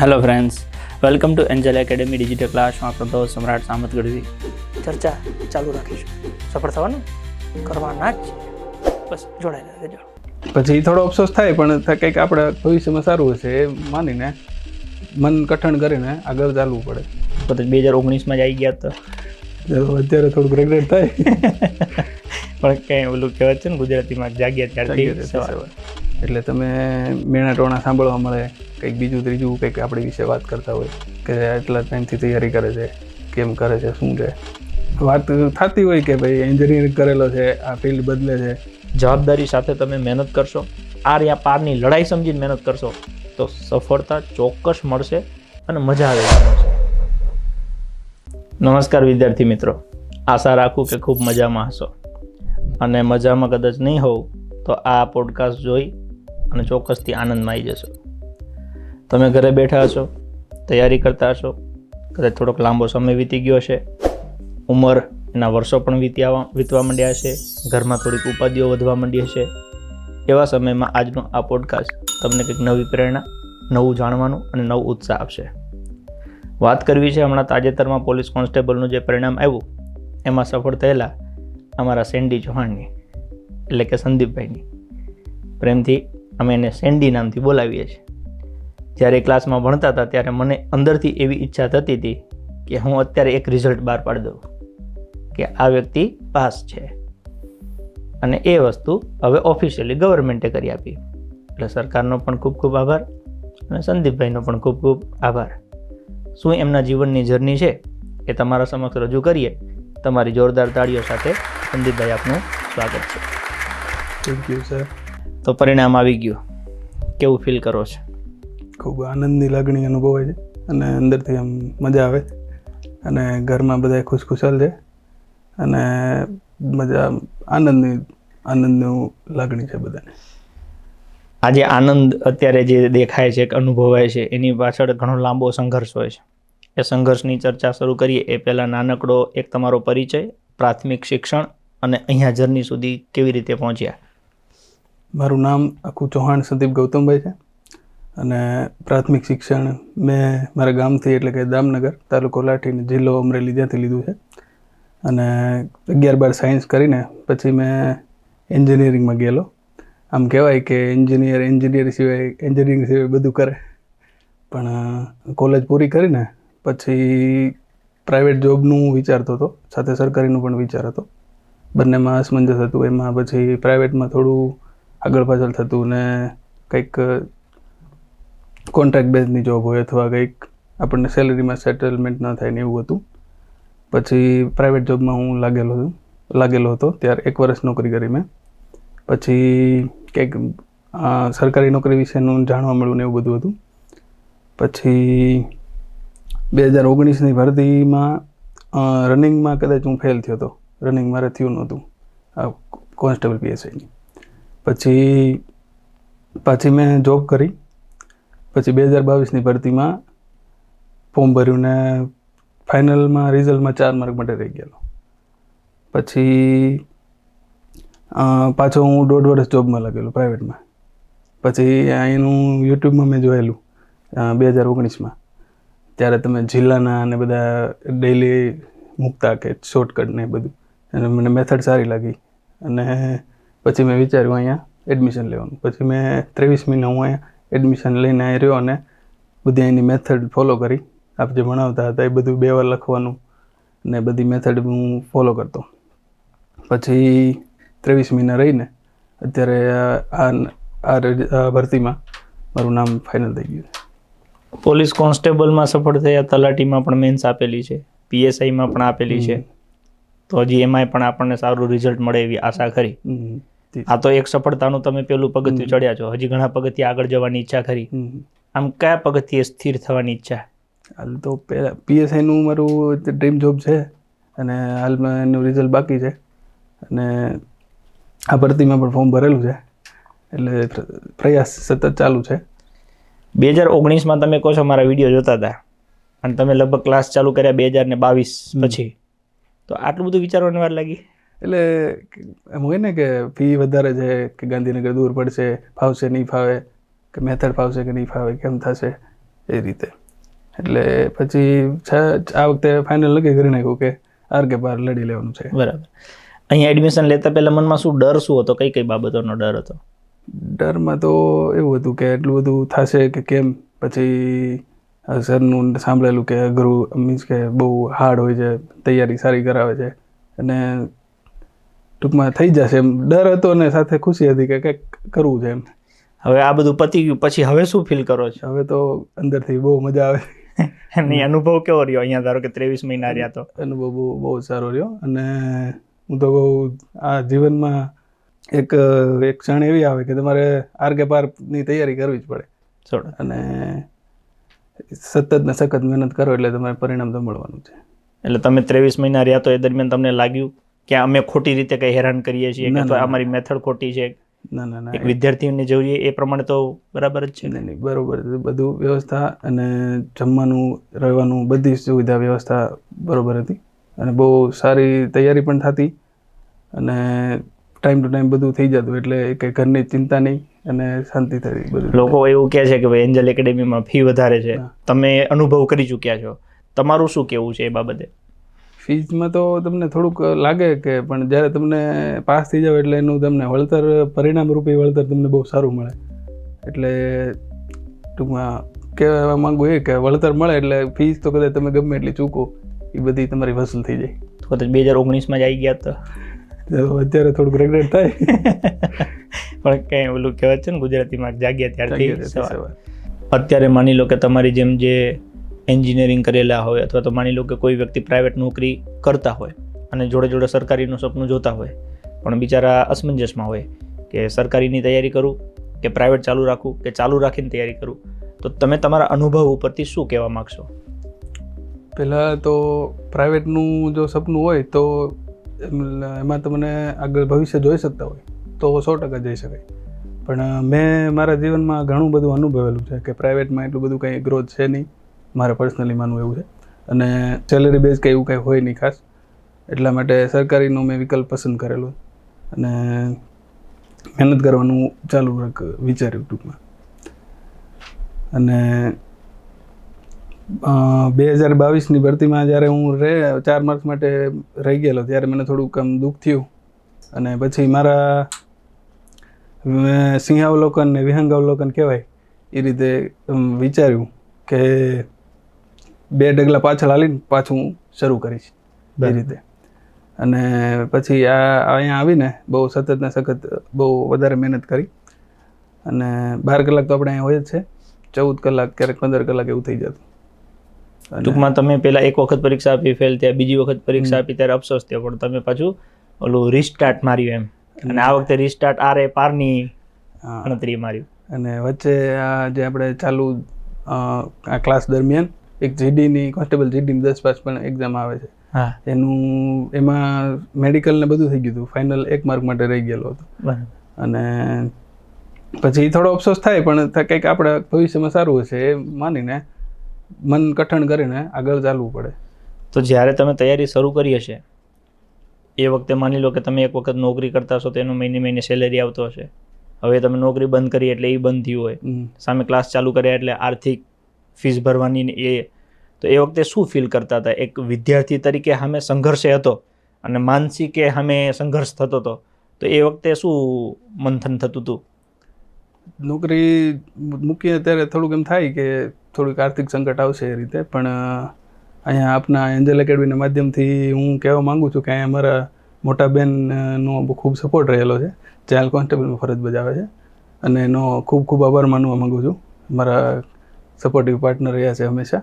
Hello friends welcome to Angel Academy digital ક્લાસમાં આપણો દોસ્ત સમ્રાટ સામત ગઢવી. ચર્ચા ચાલુ રાખીશું. સફળ થવાનું? કરવાના જ બસ જોડાયેલા રહેજો પછી થોડો અફસોસ થાય પણ કંઈક આપણે ભવિષ્યમાં સારું હશે એ માનીને મન કઠણ કરીને આગળ ચાલવું પડે. પોતે બે હજાર ઓગણીસમાં જ આવી ગયા તો? તો અત્યારે થોડુંક રેગ્રેટ થાય. પણ કંઈ ઓલું કહેવાય છે ને ગુજરાતીમાં જાગ્યા ત્યારથી. એટલે તમે મેણા ટોણા સાંભળવા મળે, કંઈક બીજું ત્રીજું કંઈક આપણી વિશે વાત કરતા હોય, કે આટલા ટાઈમથી તૈયારી કરે છે, કેમ કરે છે, શું છે. વાત થતી હોય કે ભાઈ એન્જિનિયરિંગ કરેલો છે, આ ફિલ્ડ બદલે છે. જવાબદારી સાથે તમે મહેનત કરશો આર યા પારની લડાઈ સમજીને મહેનત કરશો, તો સફળતા ચોક્કસ મળશે અને મજા આવે નમસ્કાર વિદ્યાર્થી મિત્રો, આશા રાખું કે ખૂબ મજામાં હશો. અને મજામાં કદાચ નહીં હોવ તો આ પોડકાસ્ટ જોઈ અને ચોક્કસથી આનંદમાં આવી જશો. તમે ઘરે બેઠા હશો, તૈયારી કરતા હશો, કદાચ થોડોક લાંબો સમય વીતી ગયો હશે, ઉંમર એના વર્ષો પણ વીત્યા વીતવા માંડ્યા હશે, ઘરમાં થોડીક ઉપાધિઓ વધવા માંડી હશે. એવા સમયમાં આજનો આ પોડકાસ્ટ તમને કંઈક નવી પ્રેરણા, નવું જાણવાનું અને નવું ઉત્સાહ આપશે. વાત કરવી છે હમણાં તાજેતરમાં પોલીસ કોન્સ્ટેબલનું જે પરિણામ આવ્યું, એમાં સફળ થયેલા અમારા સેન્ડી ચૌહાણની, એટલે કે સંદીપભાઈની. પ્રેમથી અમે એને સેન્ડી નામથી બોલાવીએ છીએ. જ્યારે ક્લાસમાં ભણતા હતા ત્યારે મને અંદરથી એવી ઈચ્છા થતી હતી કે હું અત્યારે એક રિઝલ્ટ બહાર પાડી દઉં, કે આ વ્યક્તિ પાસ છે. અને એ વસ્તુ હવે ઓફિશિયલી ગવર્મેન્ટે કરી આપી. એટલે સરકારનો પણ ખૂબ ખૂબ આભાર અને સંદીપભાઈનો પણ ખૂબ ખૂબ આભાર. શું એમના જીવનની જર્ની છે એ તમારા સમક્ષ રજૂ કરીએ? તમારી જોરદાર તાળીઓ સાથે સંદીપભાઈ આપનું સ્વાગત છે. થેન્ક યુ સર તો પરિણામ આવી ગયું. કેવું ફીલ કરો છો? ખૂબ આનંદની લાગણી અનુભવાય છે અને અંદરથી આમ મજા આવે. અને ઘરમાં બધા ખુશખુશાલ છે. અને મજા આનંદની આનંદનું લાગણી છે બધાને. આજે આનંદ અત્યારે જે દેખાય છે કે અનુભવાય છે એની પાછળ ઘણો લાંબો સંઘર્ષ હોય છે. એ સંઘર્ષની ચર્ચા શરૂ કરીએ એ પહેલાં નાનકડો એક તમારો પરિચય પ્રાથમિક શિક્ષણ અને અહીંયા જર્ની સુધી કેવી રીતે પહોંચ્યા? મારું નામ આખું ચૌહાણ સંદીપ ગૌતમભાઈ છે અને પ્રાથમિક શિક્ષણ મેં મારા ગામથી એટલે કે દામનગર તાલુકો લાઠી જિલ્લો અમરેલી ત્યાંથી લીધું છે. અને અગિયાર બાર સાયન્સ કરીને પછી મેં એન્જિનિયરિંગમાં ગયેલો. આમ કહેવાય કે એન્જિનિયર એન્જિનિયર સિવાય, એન્જિનિયરિંગ સિવાય બધું કરે. પણ કોલેજ પૂરી કરીને પછી પ્રાઇવેટ જોબનું વિચારતો હતો, સાથે સરકારીનું પણ વિચાર હતો. બંનેમાં અસમંજસ હતું. એમાં પછી પ્રાઇવેટમાં થોડું આગળ પાછળ થતું ને કંઈક કોન્ટ્રાક્ટ બેઝની જોબ હોય અથવા કંઈક આપણને સેલરીમાં સેટલમેન્ટ ન થાય ને એવું હતું. પછી પ્રાઇવેટ જોબમાં હું લાગેલો લાગેલો હતો, ત્યારે એક વર્ષ નોકરી કરી મેં. પછી કંઈક સરકારી નોકરી વિશેનું જાણવા મળ્યું ને એવું બધું હતું. પછી બે હજાર ઓગણીસની ભરતીમાં રનિંગમાં કદાચ હું ફેલ થયો હતો રનિંગ મારે થયું નહોતું. કોન્સ્ટેબલ પીએસઆઈની પછી પાછી મેં જોબ કરી. પછી બે હજાર બાવીસની ભરતીમાં ફોર્મ ભર્યું ને ફાઇનલમાં રિઝલ્ટમાં ચાર માર્ક માટે રહી ગયેલો. પછી પાછો હું દોઢ વર્ષ જોબમાં લાગેલો પ્રાઇવેટમાં પછી અહીંનું યુટ્યુબમાં મેં જોયેલું બે હજાર ઓગણીસમાં. ત્યારે તમે જિલ્લાના અને બધા ડેઈલી મૂકતા કે શોર્ટકટ ને બધું. અને મને મેથડ સારી લાગી. અને પછી મેં વિચાર્યું અહીંયા એડમિશન લેવાનું. પછી મેં ત્રેવીસ મહિના હું અહીંયા એડમિશન લઈને આવી રહ્યો અને બધી અહીંની મેથડ ફોલો કરી. આપ જે ભણાવતા હતા એ બધું બે વાર લખવાનું ને બધી મેથડ હું ફોલો કરતો. પછી ત્રેવીસ મહિના રહીને અત્યારે આ આ ભરતીમાં મારું નામ ફાઇનલ થઈ ગયું પોલીસ કોન્સ્ટેબલમાં સફળ થયા તલાટીમાં પણ મેન્સ આપેલી છે. પીએસઆઈમાં પણ આપેલી છે. તો હજી એમાંય પણ આપણને સારું રિઝલ્ટ મળે એવી આશા ખરી. આ તો એક સફળતાનું તમે પેલું પગથિયું ચડ્યા છો. હજી ઘણા પગથિયા આગળ જવાની ઈચ્છા ખરી. આમ કયા પગથિયે સ્થિર થવાની ઈચ્છા? હાલ તો પીએસઆઈનું મારું ડ્રીમ જોબ છે અને હાલમાં એનું રિઝલ્ટ બાકી છે. અને આ ભરતીમાં પણ ફોર્મ ભરેલું છે. એટલે પ્રયાસ સતત ચાલુ છે. બે હજાર ઓગણીસમાં તમે કહો છો મારા વીડિયો જોતા હતા. અને તમે લગભગ ક્લાસ ચાલુ કર્યા બે હજાર ને બાવીસ પછી. તો આટલું બધું વિચારવાની વાર લાગી? એટલે એમ હોય ને કે ફી વધારે છે કે ગાંધીનગર દૂર પડશે ફાવશે નહીં ફાવે કે મેથડ ફાવશે કે નહીં ફાવે કેમ થશે એ રીતે. એટલે પછી આ વખતે ફાઇનલ નક્કી કરી નાખ્યું કે આર કે પાર લડી લેવાનું છે. બરાબર. અહીંયા એડમિશન લેતા પહેલાં મનમાં શું ડર શું હતો? કઈ કઈ બાબતોનો ડર હતો? ડરમાં તો એવું હતું કે એટલું બધું થશે કે કેમ? પછી સરનું સાંભળેલું કે અઘરું મીન્સ કે બહુ હાર્ડ હોય છે તૈયારી સારી કરાવે છે. અને ટૂંકમાં થઈ જશે એમ. ડર હતો અને સાથે ખુશી હતી કે કંઈક કરવું છે એમ. હવે આ બધું પતી ગયું. પછી હવે શું ફીલ કરો છો? હવે તો અંદરથી બહુ મજા આવે. નહીં અનુભવ કેવો રહ્યો? અહીંયા ધારો કે ત્રેવીસ મહિના રહ્યા તો. અનુભવ બહુ બહુ સારો રહ્યો. અને હું તો કહું આ જીવનમાં એક એક ક્ષણ એવી આવે કે તમારે આર કે પારની તૈયારી કરવી જ પડે. છોડ અને સતત ને સખત મહેનત કરો એટલે તમારે પરિણામ તો મળવાનું છે. એટલે તમે ત્રેવીસ મહિના રહ્યા તો એ દરમિયાન તમને લાગ્યું કે અમે ખોટી રીતે કઈ હેરાન કરીએ છીએ અથવા અમારી મેથડ ખોટી છે. ના ના ના. એક વિદ્યાર્થીઓને જોઈએ એ પ્રમાણે તો બરાબર જ છે. ને નહીં, નહીં, બરોબર બધું વ્યવસ્થા અને જમવાનું રહેવાનું બધી સુવિધા વ્યવસ્થા બરાબર હતી. અને બહુ સારી તૈયારી પણ થતી અને ટાઈમ ટુ ટાઈમ બધું થઈ જતું એટલે કંઈ ઘરની ચિંતા નહીં અને શાંતિ થતી બધું. લોકો એવું કહે છે કે ભાઈ એન્જલ એકેડેમીમાં ફી વધારે છે. તમે અનુભવ કરી ચૂક્યા છો. તમારું શું કહેવું છે એ બાબતે? ફીઝમાં તો તમને થોડુંક લાગે કે પણ જ્યારે તમને પાસ થઈ જાવ એટલે એનું તમને વળતર પરિણામ રૂપી વળતર તમને બહુ સારું મળે. એટલે ટૂંકમાં કહેવા માગું એ કે વળતર મળે એટલે ફીસ તો કદાચ તમે ગમે એટલી ચૂકો એ બધી તમારી વસૂલ થઈ જાય. તો કદાચ બે હજાર ઓગણીસમાં જ આવી ગયા તો? અત્યારે થોડુંક રેગ્રેટ થાય. પણ કંઈ ઓલું કહેવાય છે ને ગુજરાતીમાં જાગ્યા ત્યારથી. અત્યારે માની લો કે તમારી જેમ જે એન્જિનિયરિંગ કરેલા હોય અથવા તો માની લો કે કોઈ વ્યક્તિ પ્રાઇવેટ નોકરી કરતા હોય અને જોડે જોડે સરકારીનું સપનું જોતા હોય, પણ બિચારા અસમંજસમાં હોય કે સરકારીની તૈયારી કરું કે પ્રાઇવેટ ચાલુ રાખું કે ચાલુ રાખીને તૈયારી કરું, તો તમે તમારા અનુભવ ઉપરથી શું કહેવા માગશો? પહેલાં તો પ્રાઇવેટનું જો સપનું હોય તો એમાં તમને આગળ ભવિષ્ય જોઈ શકતા હોય, તો સો ટકા જઈ શકાય. પણ મેં મારા જીવનમાં ઘણું બધું અનુભવેલું છે કે પ્રાઇવેટમાં એટલું બધું કંઈ ગ્રોથ છે નહીં. મારે પર્સનલી માનવું એવું છે. અને સેલરી બેઝ કંઈ એવું કંઈ હોય નહીં ખાસ, એટલા માટે સરકારીનો મેં વિકલ્પ પસંદ કરેલો અને મહેનત કરવાનું ચાલુ વિચાર્યું ટૂંકમાં. અને બે હજાર બાવીસની ભરતીમાં જ્યારે હું રે, ચાર માર્ક્સ માટે રહી ગયેલો, ત્યારે મને થોડુંક આમ દુઃખ થયું. અને પછી મારા સિંહાવલોકન ને વિહંગાવલોકન કહેવાય, એ રીતે વિચાર્યું કે બે ડગલા પાછળ હાલીને પાછું શરૂ કરીશ એ રીતે. અને પછી આ અહીંયા આવીને બહુ સતત ને સખત બહુ વધારે મહેનત કરી. અને બાર કલાક તો આપણે અહીંયા હોય જ છે. ચૌદ કલાક ક્યારેક પંદર કલાક એવું થઈ જતું. ટૂંકમાં તમે પહેલાં એક વખત પરીક્ષા આપી ફેલ થયા બીજી વખત પરીક્ષા આપી ત્યારે અફસોસ થયો. પણ તમે પાછું ઓલું રિસ્ટાર્ટ માર્યું એમ. અને આ વખતે રિસ્ટાર્ટ રે પારની. ગણતરી માર્યું. અને વચ્ચે આ જે આપણે ચાલુ આ ક્લાસ દરમિયાન એક જીડીની કોન્સ્ટેબલ જીડીની દસ પાસ પણ એક્ઝામ આવે છે. હા. એનું એમાં મેડિકલ ને બધું થઈ ગયું હતું. ફાઇનલ એક માર્ક માટે રહી ગયેલો હતો. બરાબર. અને પછી થોડો અફસોસ થાય પણ કંઈક આપણે ભવિષ્યમાં સારું હશે એ માનીને મન કઠણ કરીને આગળ ચાલવું પડે. તો જ્યારે તમે તૈયારી શરૂ કરી હશે એ વખતે માની લો કે તમે એક વખત નોકરી કરતા હશો તો એનું મહિને મહિને સેલેરી આવતો હશે. હવે તમે નોકરી બંધ કરી એટલે એ બંધ થયું હોય. સામે ક્લાસ ચાલુ કર્યા એટલે આર્થિક ફીસ ભરવાની એ. તો એ વખતે શું ફીલ કરતા હતા? એક વિદ્યાર્થી તરીકે સામે સંઘર્ષે હતો અને માનસિકે સામે સંઘર્ષ થતો હતો. તો એ વખતે શું મંથન થતું હતું? નોકરી મૂકીએ ત્યારે થોડુંક એમ થાય કે થોડુંક આર્થિક સંકટ આવશે એ રીતે, પણ અહીંયા આપના એન્જલ એકેડમીના માધ્યમથી હું કહેવા માગું છું કે અહીંયા અમારા મોટા બેનનો ખૂબ સપોર્ટ રહેલો છે. જે હાલ કોન્સ્ટેબલમાં ફરજ બજાવે છે. અને એનો ખૂબ ખૂબ આભાર માનવા માગું છું. મારા સપોર્ટિવ પાર્ટનર રહ્યા છે હંમેશા.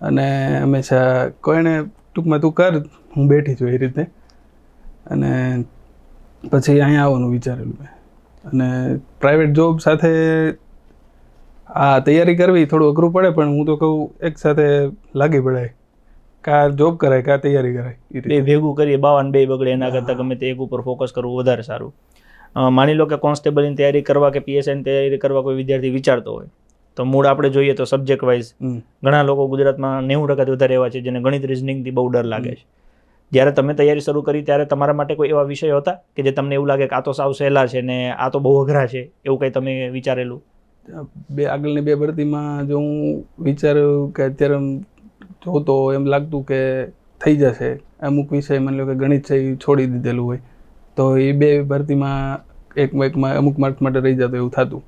અને હંમેશા કોઈને ટૂંકમાં તું કર, હું બેઠી છું એ રીતે. અને પછી અહીંયા આવવાનું વિચારેલું મેં. અને પ્રાઇવેટ જોબ સાથે આ તૈયારી કરવી થોડું અઘરું પડે, પણ હું તો કહું, એક સાથે લાગી પડાય. કા જોબ કરાય, કા તૈયારી કરાય બે ભેગું કરીએ, બાવન બે બગડે, એના કરતાં ગમે તે એક ઉપર ફોકસ કરવું વધારે સારું. માની લો કે કોન્સ્ટેબલની તૈયારી કરવા કે પીએસઆઈની તૈયારી કરવા કોઈ વિદ્યાર્થી વિચારતો હોય તો મૂળ આપણે જોઈએ તો સબ્જેક્ટ વાઇઝ ઘણા લોકો ગુજરાતમાં નેવું ટકાથી વધારે એવા છે જેને ગણિત રિઝનિંગથી બહુ ડર લાગે છે. જ્યારે તમે તૈયારી શરૂ કરી ત્યારે તમારા માટે કોઈ એવા વિષયો હતા કે જે તમને એવું લાગે કે આ તો સાવ સહેલા છે ને આ તો બહુ અઘરા છે એવું કંઈ તમે વિચારેલું? બે આગળની બે ભરતીમાં જો હું વિચાર્યું કે અત્યારે જોતો એમ લાગતું કે થઈ જશે. અમુક વિષય માની લો કે ગણિત છે એ છોડી દીધેલું હોય. તો એ બે ભરતીમાં એક એકમાં અમુક માર્ક્સ માટે રહી જતો એવું થતું.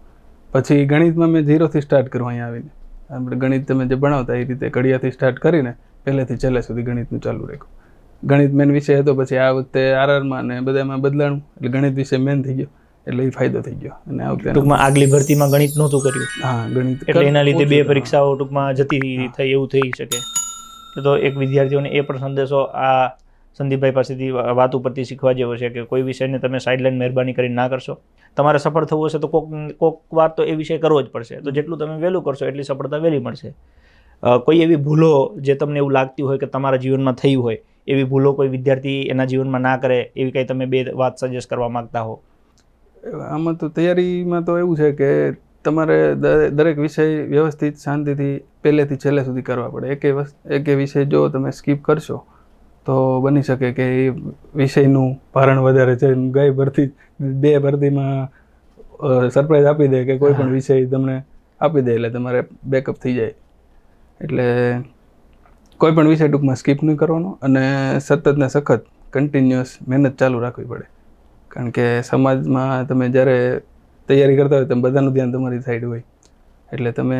પછી ગણિતમાં મેં ઝીરોથી સ્ટાર્ટ કરવા અહીંયા આવીને. આપણે ગણિત તમે જે ભણાવતા એ રીતે કડિયાથી સ્ટાર્ટ કરીને પહેલેથી છેલ્લે સુધી ગણિતનું ચાલુ રાખ્યું. ગણિત મેન વિષય હતો પછી આ વખતે આરઆરમાં ને બધામાં બદલાણું એટલે ગણિત વિષય મેન થઈ ગયો એટલે એ ફાયદો થઈ ગયો. અને આ વખતે ટૂંકમાં આગલી ભરતીમાં ગણિત નહોતું કર્યું. હા ગણિત એટલે એના લીધે બે પરીક્ષાઓ ટૂંકમાં જતી થઈ એવું થઈ શકે. તો એક વિદ્યાર્થીઓને એ પણ સંદેશો આ સંદીપભાઈ પાસેથી વાત ઉપરથી શીખવા જેવો છે કે કોઈ વિષયને તમે સાઇડલાઇન મહેરબાની કરીને ના કરશો. તમારે સફળ થવું હશે તો કોક કોક વાર તો એ વિષય કરવો જ પડશે. તો જેટલું તમે વહેલું કરશો એટલી સફળતા વહેલી મળશે. કોઈ એવી ભૂલો જે તમને એવું લાગતી હોય કે તમારા જીવનમાં થઈ હોય એવી ભૂલો કોઈ વિદ્યાર્થી એના જીવનમાં ના કરે એવી કંઈ તમે બે વાત સજેસ્ટ કરવા માંગતા હો? આમાં તો તૈયારીમાં તો એવું છે કે તમારે દરે- દરેક વિષય વ્યવસ્થિત શાંતિથી પહેલેથી છેલ્લે સુધી કરવા પડે. એકે એકે વિષય જો તમે સ્કીપ કરશો તો બની શકે કે એ વિષયનું ભારણ વધારે છે. ગઈ ભરતી બે ભરતીમાં સરપ્રાઈઝ આપી દે કે કોઈ પણ વિષય તમને આપી દે એટલે તમારે બેકઅપ થઈ જાય. એટલે કોઈ પણ વિષય ટૂંકમાં સ્કીપ નહીં કરવાનો અને સતત ને સખત કન્ટિન્યુઅસ મહેનત ચાલુ રાખવી પડે. કારણ કે સમાજમાં તમે જ્યારે તૈયારી કરતા હોય તમે બધાનું ધ્યાન તમારી સાઈડ હોય. એટલે તમે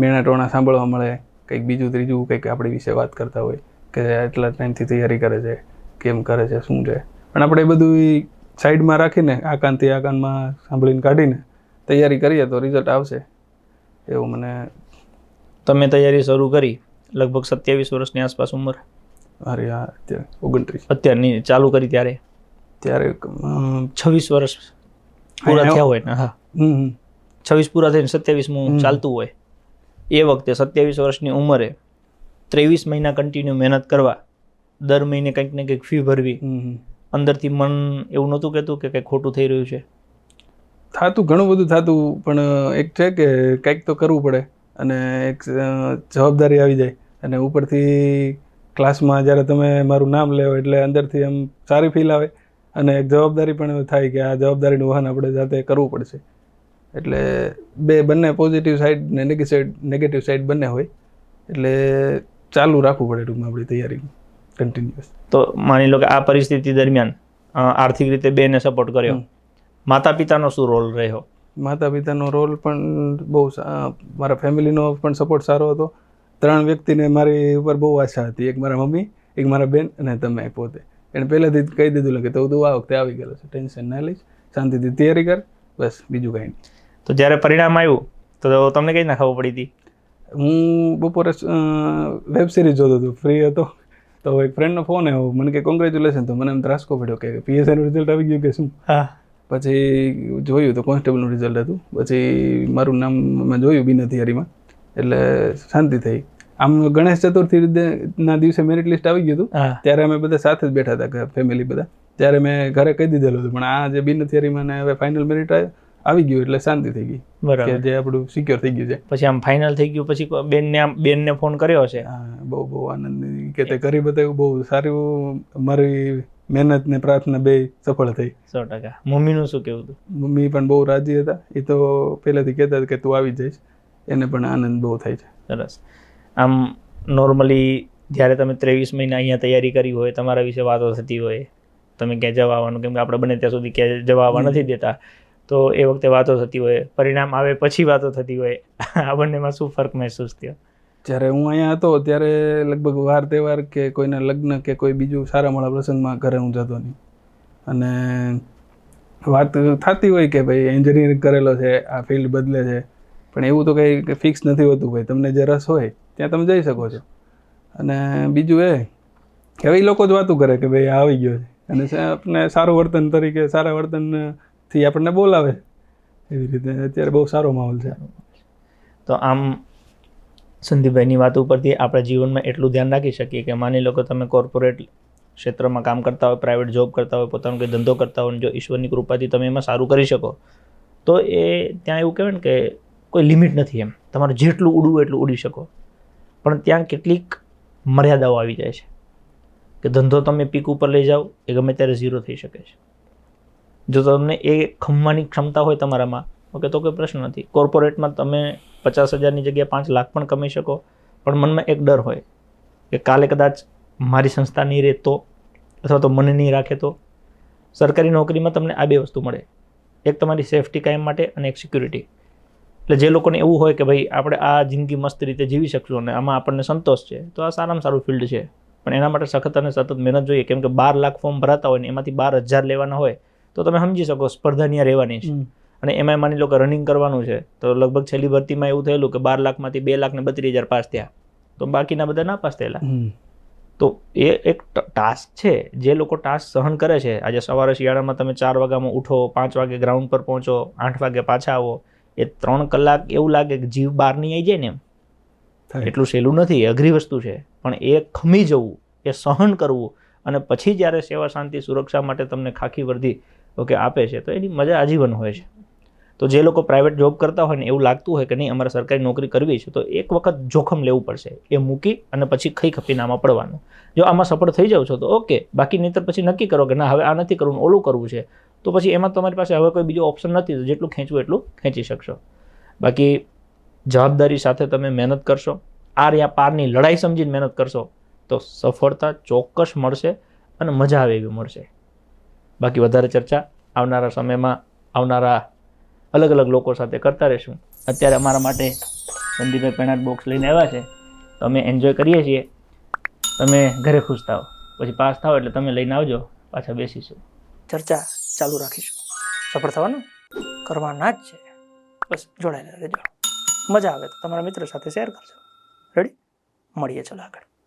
મેણા ટોણા સાંભળવા મળે કંઈક બીજું ત્રીજું કંઈક આપણી વિશે વાત કરતા હોય. કે આટલા ટાઈમથી તૈયારી કરે છે કેમ કરે છે શું છે. પણ આપણે એ બધું સાઈડમાં રાખીને આ કાનથી આ કાનમાં સાંભળીને કાઢીને તૈયારી કરીએ તો રિઝલ્ટ આવશે. એવું મને તમે તૈયારી શરૂ કરી લગભગ સત્યાવીસ વર્ષની આસપાસ ઉંમર? મારી હા અત્યારે ઓગણત્રીસ. અત્યારની ચાલુ કરી ત્યારે? ત્યારે છવ્વીસ વર્ષ પૂરા થયા હોય ને હા. છવ્વીસ પૂરા થઈને સત્યાવીસમું ચાલતું હોય. એ વખતે સત્યાવીસ વર્ષની ઉંમરે ત્રેવીસ મહિના કન્ટિન્યુ મહેનત કરવા દર મહિને કંઈક ને કંઈક ફી ભરવી. અંદરથી મન એવું નહોતું કહેતું કે કંઈક ખોટું થઈ રહ્યું છે. થતું ઘણું બધું થતું પણ એક છે કે કંઈક તો કરવું પડે અને એક જવાબદારી આવી જાય. અને ઉપરથી ક્લાસમાં જ્યારે તમે મારું નામ લેવો એટલે અંદરથી આમ સારી ફીલ આવે અને એક જવાબદારી પણ થાય કે આ જવાબદારીનું વહન આપણે જાતે કરવું પડશે. એટલે બે બંને પોઝિટિવ સાઈડ ને નેગેટિવ સાઈડ નેગેટિવ સાઈડ બંને હોય. એટલે ચાલુ રાખવું પડે ટૂંકમાં આપણી તૈયારી કન્ટિન્યુઅસ તો માની લો કે આ પરિસ્થિતિ દરમિયાન આર્થિક રીતે બેને સપોર્ટ કર્યો. માતા પિતાનો શું રોલ રહ્યો? માતા પિતાનો રોલ પણ બહુ મારા ફેમિલીનો પણ સપોર્ટ સારો હતો. ત્રણ વ્યક્તિને મારી ઉપર બહુ આશા હતી. એક મારા મમ્મી એક મારા બેન અને તમે પોતે. એને પહેલેથી કહી દીધું કે તું તું આ વખતે આવી ગયેલો છે. ટેન્શન ના લઈશ. શાંતિથી તૈયારી કર. બસ બીજું કાંઈ નહીં. તો જ્યારે પરિણામ આવ્યું તો તમને કઈ ના ખબર પડી હતી? હું બપોરે વેબ સિરીઝ જોતો હતો. ફ્રી હતો. તો એક ફ્રેન્ડનો ફોન આવ્યો. મને કે કોંગ્રેચ્યુલેશન તો મને એમ ત્રાસકો પડ્યો કે પીએસઆઈનું રિઝલ્ટ આવી ગયું કે શું? હા. પછી જોયું તો કોન્સ્ટેબલનું રિઝલ્ટ હતું. પછી મારું નામ મેં જોયું બિના તૈયારીમાં એટલે શાંતિ થઈ. આમ ગણેશ ચતુર્થી ના દિવસે મેરિટ લિસ્ટ આવી ગયું હતું. ત્યારે અમે બધા સાથે જ બેઠા હતા ફેમિલી બધા. ત્યારે મેં ઘરે કહી દીધેલું હતું. પણ આ જે બિન થિયરીમાં ને હવે ફાઇનલ મેરિટ આવી ગયું એટલે શાંતિ થઈ ગઈ બરાબર. જે આપણું સિક્યોર થઈ ગયું છે. પછી આમ ફાઇનલ થઈ ગયું પછી બેનને આમ બેનને ફોન કર્યો છે હા, બહુ બહુ આનંદ કે તે કરી બતાવ્યું બહુ સારું મારી મહેનત ને પ્રાર્થના બે સફળ થઈ. સો ટકા. મમ્મીનું શું કેવું હતું? મમ્મી પણ બહુ રાજી હતા. એ તો પહેલેથી કહેતા કે તું આવી જઈશ. એને પણ આનંદ બહુ થાય છે. સરસ. આમ નોર્મલી જ્યારે તમે ત્રેવીસ મહિના અહીંયા તૈયારી કરી હોય તમારા વિશે વાતો થતી હોય તમે ક્યાં જવા આવવાનું? કેમ કે આપણે બને ત્યાં સુધી ક્યાંય જવા આવવા નથી દેતા. તો એ વખતે વાતો થતી હોય, પરિણામ આવે, પછી વાતો થતી હોય. આ બંનેમાં શું ફરક મહેસૂસ થયો? જ્યારે હું અહીંયા હતો, ત્યારે લગભગ વાર તહેવાર કે કોઈના લગ્ન કે કોઈ બીજું સારા મળા પ્રસંગમાં ઘરે હું જતો નહીં. અને વાત થતી હોય કે ભાઈ એન્જિનિયરિંગ કરેલો છે, આ ફિલ્ડ બદલે છે, પણ એવું તો કંઈ ફિક્સ નથી હોતું ભાઈ. તમને જે રસ હોય, ત્યાં તમે જઈ શકો છો. અને બીજું એ, કે હવે એ લોકો જ વાતું કરે કે ભાઈ આવી ગયો છે. અને આપણે સારું વર્તન તરીકે, સારા વર્તનથી આપણને બોલાવે. એવી રીતે અત્યારે બહુ સારો માહોલ છે. તો આમ સંદીપભાઈની વાત ઉપરથી આપણે જીવનમાં એટલું ધ્યાન રાખી શકીએ કે માની લો કે તમે કોર્પોરેટ ક્ષેત્રમાં કામ કરતા હોય પ્રાઇવેટ જોબ કરતા હોય, પોતાનો કંઈ ધંધો કરતા હોય, જો ઈશ્વરની કૃપાથી તમે એમાં સારું કરી શકો, તો એ ત્યાં એવું કહેવાય ને કે કોઈ લિમિટ નથી એમ. તમારે જેટલું ઉડવું એટલું ઉડી શકો. પણ ત્યાં કેટલીક મર્યાદાઓ આવી જાય છે. કે ધંધો તમે પીક ઉપર લઈ જાઓ, એ ગમે ત્યારે ઝીરો થઈ શકે છે. જો તમને એ ખમવાની ક્ષમતા હોય તમારામાં, ઓકે, તો કોઈ પ્રશ્ન નથી. કોર્પોરેટમાં તમે પચાસ હજારની જગ્યાએ પાંચ લાખ પણ કમાઈ શકો, પણ મનમાં એક ડર હોય કે કાલે કદાચ મારી સંસ્થા નહીં રહે તો અથવા તો મને નહીં રાખે તો, સરકારી નોકરીમાં તમને આ બે વસ્તુ મળે. એક તમારી સેફટી કાયમ માટે અને એક સિક્યુરિટી. એટલે જે લોકોને એવું હોય કે ભાઈ, આપણે આ જિંદગી મસ્ત રીતે જીવી શકશું અને આમાં આપણને સંતોષ છે, તો આ સારામાં સારું ફિલ્ડ છે. પણ એના માટે સખત અને સતત મહેનત જોઈએ. કેમ કે બાર લાખ ફોર્મ ભરાતા હોય ને એમાંથી બાર હજાર લેવાના હોય તો તમે સમજી શકો સ્પર્ધા ત્યાં રહેવાની છે. અને એમાં માની લો કે રનિંગ કરવાનું છે તો લગભગ છેલ્લી ભરતીમાં એવું થયેલું કે બાર લાખમાંથી બે લાખ ને બત્રીસ હજાર પાસ થયા. તો બાકીના બધા ના પાસ થયેલા. તો એ એક ટાસ્ક છે જે લોકો ટાસ્ક સહન કરે છે. આજે સવારે શિયાળામાં તમે ચાર વાગ્યામાં ઉઠો પાંચ વાગે ગ્રાઉન્ડ પર પહોંચો આઠ વાગે પાછા આવો. એ ત્રણ કલાક એવું લાગે કે જીવ બહાર નહીં આવી જાય ને એમ. એટલું સહેલું નથી અઘરી વસ્તુ છે. પણ એ ખમી જવું એ સહન કરવું. અને પછી જ્યારે સેવા શાંતિ સુરક્ષા માટે તમને ખાખી વર્દી ઓકે, આપે છે. તો એની મજા આજીવન હોય છે. તો જે લોકો પ્રાઇવેટ જોબ કરતા હોય ને એવું લાગતું હોય કે નહીં, અમારે સરકારી નોકરી કરવી છે, તો એક વખત જોખમ લેવું પડશે. એ મૂકી અને પછી ખઈ ખપીને આમાં પડવાનું. જો આમાં સફળ થઈ જાવ છો તો ઓકે, બાકી નહીંતર પછી નક્કી કરો કે ના, હવે આ નથી કરવું ઓલું કરવું છે. તો પછી એમાં તમારી પાસે હવે કોઈ બીજો ઓપ્શન નથી, તો જેટલું ખેંચવું એટલું ખેંચી શકશો. બાકી જવાબદારી સાથે તમે મહેનત કરશો. આર યા પારની લડાઈ સમજીને મહેનત કરશો, તો સફળતા ચોક્કસ મળશે અને મજા આવે એવી મળશે. બાકી વધારે ચર્ચા આવનારા સમયમાં આવનારા અલગ અલગ લોકો સાથે કરતા રહીશું. અત્યારે અમારા માટે સંદીપભાઈ પેણાટ બોક્સ લઈને આવ્યા છે. તો અમે એન્જોય કરીએ છીએ. તમે ઘરે ખુશ થાઓ. પછી પાસ થાઓ એટલે તમે લઈને આવજો. પાછા બેસીશું. ચર્ચા ચાલુ રાખીશું. સફળ થવાનું કરવાના જ છે. બસ જોડાયેલા રહેજો. મજા આવે તો તમારા મિત્રો સાથે શેર કરજો. રેડી મળીએ ચલો આગળ.